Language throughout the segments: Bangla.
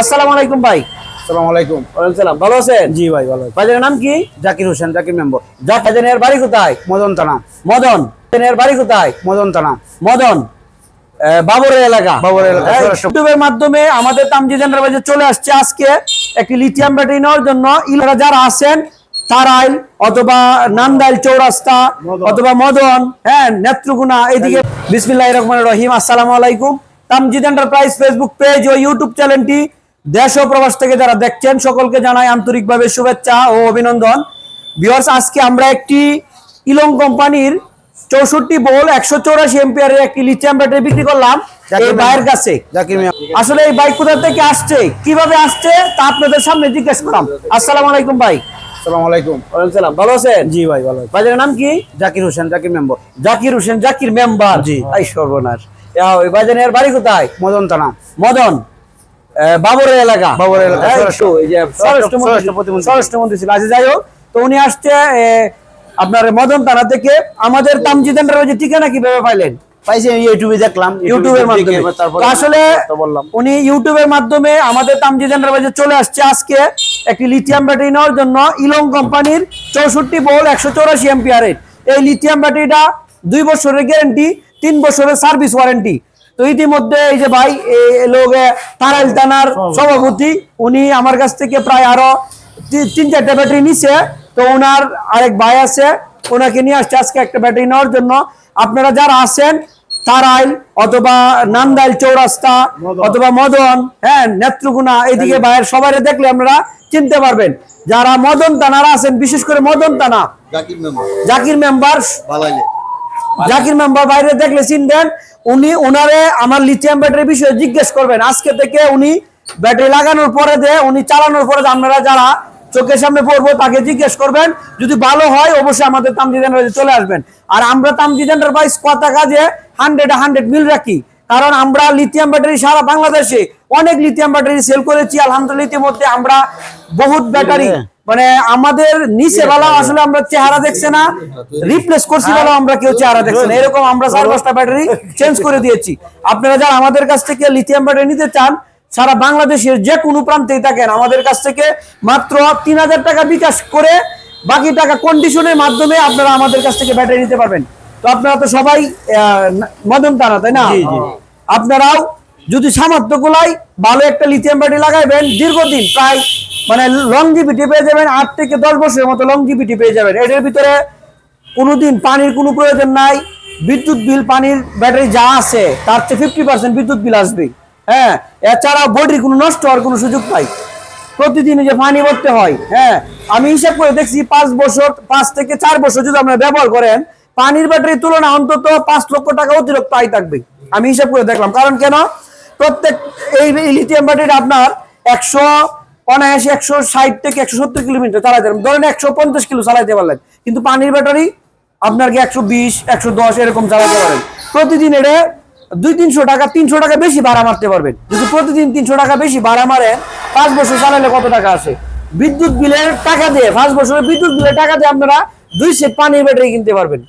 আসসালামু আলাইকুম ভাই। সালাম আলাইকুম। ওয়ালাইকুম সালাম। ভালো আছেন? জি ভাই ভালো। ভাইজানের নাম কি? জাকির হোসেন জাকির মেম্বর। ভাইজানের বাড়ি কোথায়? মদন থানা। মদন। ভাইজানের বাড়ি কোথায়? মদন থানা। মদন। বাবরের এলাকা। বাবরের এলাকা, ইউটিউবের মাধ্যমে আমাদের বাজে চলে আসছে আজকে একটি লিথিয়াম ব্যাটারি নেওয়ার জন্য। ইলারা যারা আছেন তারাইল অথবা নান্দাইল চৌরাস্তা অথবা মদন হ্যাঁ নেত্রকোনা এদিকে। বিসমিল্লাহ রহমান রহিম। আসসালামু আলাইকুম। তামজিদ এন্টারপ্রাইজ ফেসবুক পেজ ও ইউটিউব চ্যানেলটি দেশ ও প্রবাস থেকে যারা দেখছেন সকলকে জানাই আন্তরিকভাবে শুভেচ্ছা ও অভিনন্দন। ভিউয়ার্স আজকে আমরা একটি ইলং কোম্পানির চৌষট্টি বোল একশো চৌরাশি এম্পিয়ারের একটি লিথিয়াম ব্যাটারি বিক্রি করলাম এই ভাইয়ের কাছে। জাকির আসলে এই বাইক কোথা থেকে আসছে? কীভাবে আসছে? তা আপনাদের সামনে জিজ্ঞেস করলাম। আসসালামু আলাইকুম ভাই। ভালো আছেন? জি ভাই ভালো। ভাইয়ের নাম কি? জাকির হোসেন জাকির মেম্বর। জাকির হোসেন জাকির মেম্বার। জি। এই সর্বনাশ। ওই ভাইজানের বাড়ি কোথায়? মদন থানা। মদন। বাবরের এলাকা? বাবরের এলাকা। স্বরাষ্ট্রমন্ত্রী ছিল। আচ্ছা যাই হোক তো উনি আসছে আপনার মদন থানা থেকে। আমাদের তামজিদেন্দ্রের যে ঠিকানা কীভাবে পাইলেন? পাইছি ইউটিউবে দেখলাম। ইউটিউবের মাধ্যমে। আসলে বললাম। উনি ইউটিউবের মাধ্যমে আমাদের তামজিদেন্দ্র বাজে চলে আসছে আজকে। একটি লিথিয়াম ব্যাটারি নেওয়ার জন্য ইলং কোম্পানির চৌষট্টি বোল একশো চৌরাশি এম্পিয়ারের এই লিথিয়াম ব্যাটারিটা দুই বছরের গ্যারেন্টি তিন বছরের সার্ভিস ওয়ারেন্টি। তো ইতিমধ্যে এই যে ভাই এই লোক তারাইল থানার সভাপতি উনি আমার কাছ থেকে প্রায় আরও তিন চারটা ব্যাটারি নিছে। তো ওনার আরেক ভাই আছে ওনাকে নিয়ে আসছে আজকে একটা ব্যাটারি নেওয়ার জন্য। আপনারা যারা আছেন তারাইল অথবা নান্দাইল চৌরাস্তা অথবা মদন হ্যাঁ নেত্রকোনা এইদিকে বাইরের সবাই দেখলে আপনারা চিনতে পারবেন। যারা মদন তানারা আছেন বিশেষ করে মদন তানা Zakir member. Zakir member Zakir member বাইরে দেখলে চিনবেন উনি ওনারে আমার লিথিয়াম ব্যাটারির বিষয়ে জিজ্ঞেস করবেন। আজকে থেকে উনি ব্যাটারি লাগানোর পরে দে উনি চালানোর পরে আপনারা যারা চোখের সামনে পড়ব, তাকে জিজ্ঞেস করবেন। যদি ভালো হয়, অবশ্যই আমাদের তামজিদ এন্টারপ্রাইজে চলে আসবেন। আর আমরা তামজিদ বাইশ কথা কাজে হান্ড্রেড হান্ড্রেড মিল রাখি। কারণ আমরা লিথিয়াম ব্যাটারি সারা বাংলাদেশে অনেক লিথিয়াম ব্যাটারি সেল করেছি। আলহামদুলিল্লাহ ইতিমধ্যে আমরা বহুত ব্যাটারি মানে আমাদের নিচে বেলা আসলে আমরা চেহারা দেখছে না। রিপ্লেস করছি বেলা আমরা কেউ চেহারা দেখছে না। এরকম আমরা চার পাঁচটা ব্যাটারি চেঞ্জ করে দিয়েছি। আপনারা যারা আমাদের কাছ থেকে লিথিয়াম ব্যাটারি নিতে চান সারা বাংলাদেশের যে কোনো প্রান্তেই থাকেন আমাদের কাছ থেকে মাত্র তিন হাজার টাকা বিকাশ করে বাকি টাকা কন্ডিশনের মাধ্যমে আপনারা আমাদের কাছ থেকে ব্যাটারি নিতে পারবেন। তো আপনারা তো সবাই আহ, মদন তারা তাই না? আপনারাও যদি সামর্থ্য গুলাই ভালো একটা লিথিয়াম ব্যাটারি লাগাইবেন, দীর্ঘদিন প্রায় মানে লংজিভিটি পেয়ে যাবেন, আট থেকে দশ বছরের মতো লংজিভিটি পেয়ে যাবেন। এটার ভিতরে কোনোদিন পানির কোনো প্রয়োজন নাই। বিদ্যুৎ বিল, পানির ব্যাটারি যা আছে, তার চেয়ে ফিফটি পার্সেন্ট বিদ্যুৎ বিল আসবে হ্যাঁ এছাড়া বডির কোনো নষ্ট হওয়ার কোনো সুযোগ নাই। প্রতিদিন যে পানি ভরতে হয় হ্যাঁ আমি হিসাব করে দেখছি পাঁচ বছর, পাঁচ থেকে চার বছর যদি আপনারা ব্যবহার করেন, পানির ব্যাটারির তুলনা অন্তত পাঁচ লক্ষ টাকা অতিরিক্ত আয় থাকবে আমি হিসাব করে দেখলাম। কারণ কেন? প্রত্যেক এই লিথিয়াম ব্যাটারিটা আপনার একশো অনায়াসে একশো ষাট থেকে একশো সত্তর কিলোমিটার চালাতে পারবেন ধরেন একশো পঞ্চাশ কিলো চালাতে পারলেন। কিন্তু পানির ব্যাটারি আপনার কি একশো বিশ, একশো দশ এরকম চালাতে পারেন প্রতিদিন এটা দুই তিনশো টাকা তিনশো টাকা বেশি ভাড়া মারতে পারবেন। যদি প্রতিদিন তিনশো টাকা বেশি ভাড়া মারেন, পাঁচ বছর চালালে কত টাকা আসে বিদ্যুৎ বিলের টাকা দিয়ে, পাঁচ বছরের বিদ্যুৎ বিলের টাকা দিয়ে আপনারা দুই সেট পানির ব্যাটারি কিনতে পারবেন।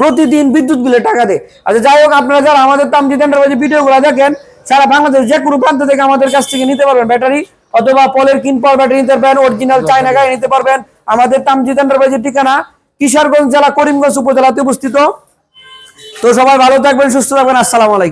প্রতিদিন বিদ্যুৎ বিলে টাকা দেয়। আচ্ছা যাই হোক আপনারা যারা আমাদের তামজিদ ভিডিও ভিডিওগুলো দেখেন সারা বাংলাদেশ যে কোনো প্রান্ত থেকে আমাদের কাছ থেকে নিতে পারবেন ব্যাটারি অথবা পলের কিন পাওয়ার ব্যাটারি নিতে পারবেন অরিজিনাল চায়না গাড়ি নিতে পারবেন। আমাদের তামজিদ এন্টারপ্রাইজের ঠিকানা কিশোরগঞ্জ জেলা করিমগঞ্জ উপজেলাতে উপস্থিত। তো সবাই ভালো থাকবেন সুস্থ থাকবেন। আসসালামু আলাইকুম।